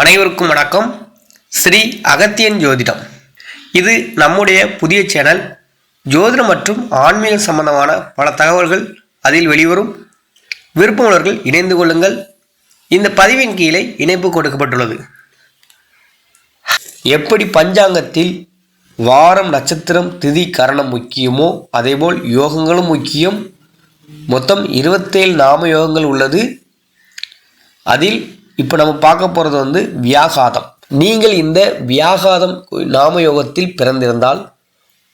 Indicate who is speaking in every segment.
Speaker 1: அனைவருக்கும் வணக்கம். ஸ்ரீ அகத்தியன் ஜோதிடம். இது நம்முடைய புதிய சேனல். ஜோதிடம் மற்றும் ஆன்மீக சம்பந்தமான பல தகவல்கள் அதில் வெளிவரும். விருப்பமுள்ளவர்கள் இணைந்து கொள்ளுங்கள். இந்த பதிவின் கீழே இணைப்பு கொடுக்கப்பட்டுள்ளது. எப்படி பஞ்சாங்கத்தில் வாரம் நட்சத்திரம் திதி கரணம் முக்கியமோ அதேபோல் யோகங்களும் முக்கியம். மொத்தம் இருபத்தேழு நாம யோகங்கள் உள்ளது. அதில் இப்போ நம்ம பார்க்க போகிறது வந்து வியாகாதம். நீங்கள் இந்த வியாகாதம் நாம யோகத்தில் பிறந்திருந்தால்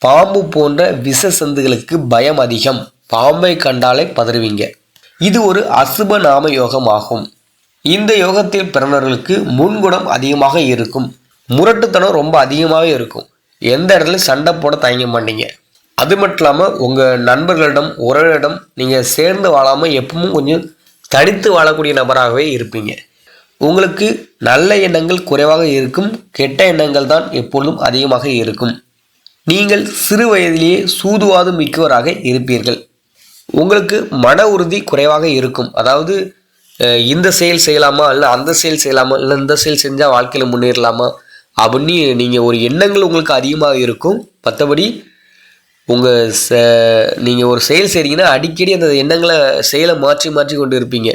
Speaker 1: பாம்பு போன்ற விஷ சந்துகளுக்கு பயம் அதிகம். பாம்பை கண்டாலே பதறுவீங்க. இது ஒரு அசுப நாம யோகம் ஆகும் இந்த யோகத்தில் பிறந்தவர்களுக்கு முன்குணம் அதிகமாக இருக்கும். முரட்டுத்தனம் ரொம்ப அதிகமாகவே இருக்கும். எந்த இடத்துல சண்டை போட தயங்க மாட்டீங்க. அது மட்டும் இல்லாமல் உங்கள் நண்பர்களிடம் உறவிடம் நீங்கள் சேர்ந்து வாழாமல் எப்பவும் கொஞ்சம் தனித்து வாழக்கூடிய நபராகவே இருப்பீங்க. உங்களுக்கு நல்ல எண்ணங்கள் குறைவாக இருக்கும் கெட்ட எண்ணங்கள் தான் எப்பொழுதும் அதிகமாக இருக்கும். நீங்கள் சிறு வயதிலேயே சூதுவாது மிக்கவராக இருப்பீர்கள். உங்களுக்கு மன உறுதி குறைவாக இருக்கும். அதாவது இந்த செயல் செய்யலாமா இல்லை அந்த செயல் செய்யலாமா இல்லை இந்த செயல் செஞ்சால் வாழ்க்கையில் முன்னேறலாமா அப்படின்னு நீங்கள் ஒரு எண்ணங்கள் உங்களுக்கு அதிகமாக இருக்கும். மற்றபடி உங்கள் ச நீங்கள் ஒரு செயல் செய்கிறீங்கன்னா அடிக்கடி அந்த எண்ணங்களை செயலை மாற்றி மாற்றி கொண்டு இருப்பீங்க.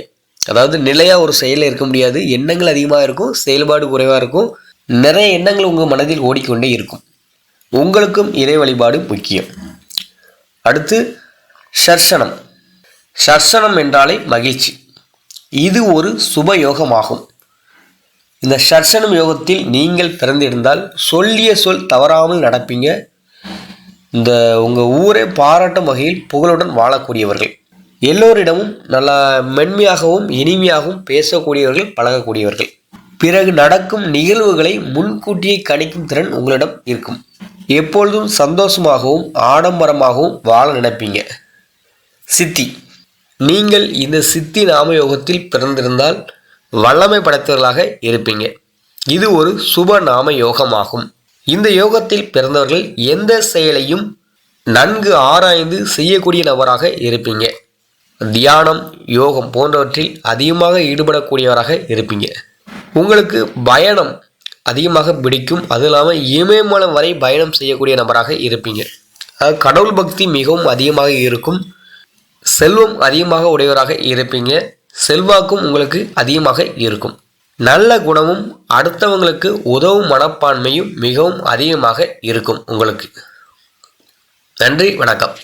Speaker 1: அதாவது நிலையாக ஒரு செயலில் இருக்க முடியாது. எண்ணங்கள் அதிகமாக இருக்கும் செயல்பாடு குறைவாக இருக்கும். நிறைய எண்ணங்கள் உங்கள் மனதில் ஓடிக்கொண்டே இருக்கும். உங்களுக்கும் இறை வழிபாடு முக்கியம். அடுத்து ஷர்ஷனம். ஷர்ஷனம் என்றாலே மகிழ்ச்சி. இது ஒரு சுப யோகமாகும். இந்த ஷர்ஷனம் யோகத்தில் நீங்கள் பிறந்திருந்தால் சொல்லிய சொல் தவறாமல் நடப்பீங்க. இந்த உங்கள் ஊரை பாராட்டும் வகையில் புகழுடன் வாழக்கூடியவர்கள். எல்லோரிடமும் நல்லா மென்மையாகவும் இனிமையாகவும் பேசக்கூடியவர்கள் பழகக்கூடியவர்கள். பிறகு நடக்கும் நிகழ்வுகளை முன்கூட்டியே கணிக்கும் திறன் உங்களிடம் இருக்கும். எப்பொழுதும் சந்தோஷமாகவும் ஆடம்பரமாகவும் வாழ நினைப்பீங்க. சித்தி நீங்கள் இந்த சித்தி நாம யோகத்தில் பிறந்திருந்தால் வல்லமை படைத்தவர்களாக இருப்பீங்க. இது ஒரு சுப நாம யோகமாகும் இந்த யோகத்தில் பிறந்தவர்கள் எந்த செயலையும் நன்கு ஆராய்ந்து செய்யக்கூடிய நபராக இருப்பீங்க. தியானம் யோகம் போன்றவற்றில் அதிகமாக ஈடுபடக்கூடியவராக இருப்பீங்க. உங்களுக்கு பயணம் அதிகமாக பிடிக்கும். அது இல்லாமல் இமயமலம் வரை பயணம் செய்யக்கூடிய நபராக இருப்பீங்க. அதாவது கடவுள் பக்தி மிகவும் அதிகமாக இருக்கும். செல்வம் அதிகமாக உடையவராக இருப்பீங்க. செல்வாக்கும் உங்களுக்கு அதிகமாக இருக்கும். நல்ல குணமும் அடுத்தவங்களுக்கு உதவும் மனப்பான்மையும் மிகவும் அதிகமாக இருக்கும் உங்களுக்கு. நன்றி வணக்கம்.